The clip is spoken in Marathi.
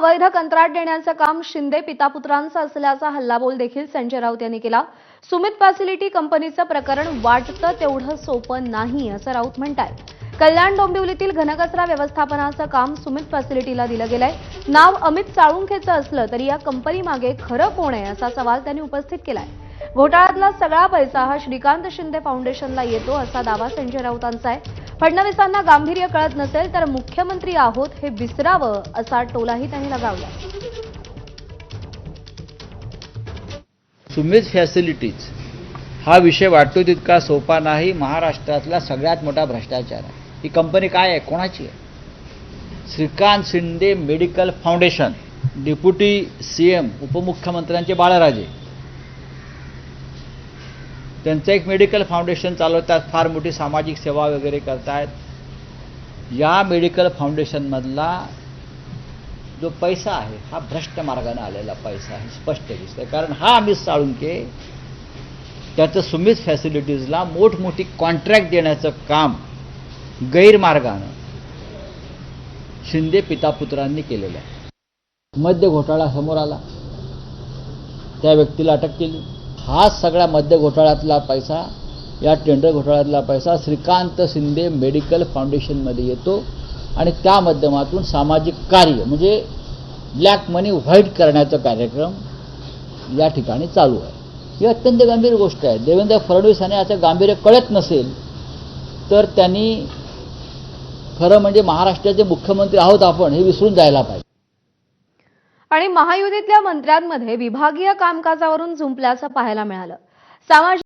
अवैध कंत्राट देण्याचं काम शिंदे पितापुत्रांचं असल्याचा हल्लाबोल देखील संजय राऊत यांनी केला. सुमित फॅसिलिटी कंपनीचं प्रकरण वाटतं तेवढं सोपं नाही असं राऊत म्हणताय कल्याण डोंबिवलीतील घनकचरा व्यवस्थापनाचं काम सुमित फॅसिलिटीला दिलं गेलंय. नाव अमित साळुंखेचं असलं तरी या कंपनी मागे खरं कोण आहे असा सवाल त्यांनी उपस्थित केलाय. घोटाळ्यातला सगळा पैसा हा श्रीकांत शिंदे फाउंडेशनला येतो असा दावा संजय राऊतांचा आहे. फडणवीसांना गांभीर्य कळत नसेल तर मुख्यमंत्री आहोत हे विसरावं असा टोलाही त्यांनी लगावला. सुमेज फॅसिलिटीज हा विषय वाटतो तितका सोपा नाही. महाराष्ट्रातला सगळ्यात मोठा भ्रष्टाचार आहे. ही कंपनी काय आहे? कोणाची आहे? Shrikant Shinde medical foundation. Deputy C M उपमुख्यमंत्र्यांचे बाळराजे. त्यांचं एक मेडिकल फाउंडेशन चालवतात फार मोठी सामाजिक सेवा वगैरे करतायत. या मेडिकल फाउंडेशनमधला जो पैसा आहे हा भ्रष्ट मार्गाने आलेला पैसा आहे स्पष्ट दिसतंय. कारण हा अमित साळुंके त्याचं सुमित फॅसिलिटीजला मोठमोठी कॉन्ट्रॅक्ट देण्याचं काम गैरमार्गानं शिंदे पितापुत्रांनी केलेलं आहे. मद्य घोटाळा समोर आला. त्या व्यक्तीला अटक केली. हा सगळा मद्य घोटाळ्यातला पैसा या टेंडर घोटाळ्यातला पैसा श्रीकांत शिंदे मेडिकल फाउंडेशनमध्ये येतो आणि त्या माध्यमातून सामाजिक कार्य म्हणजे ब्लॅक मनी व्हाईट करण्याचा कार्यक्रम या ठिकाणी चालू आहे. ही अत्यंत गंभीर गोष्ट आहे. देवेंद्र फडणवीस यांना याचं गांभीर्य कळत नसेल तर त्यांनी खरं म्हणजे महाराष्ट्राचे मुख्यमंत्री आहोत आपण हे विसरून जायला पाहिजे. आणि महायुतीतल्या मंत्र्यांमध्ये विभागीय कामकाजावरून झुंपल्याचं पाहायला मिळालं. सामाजिक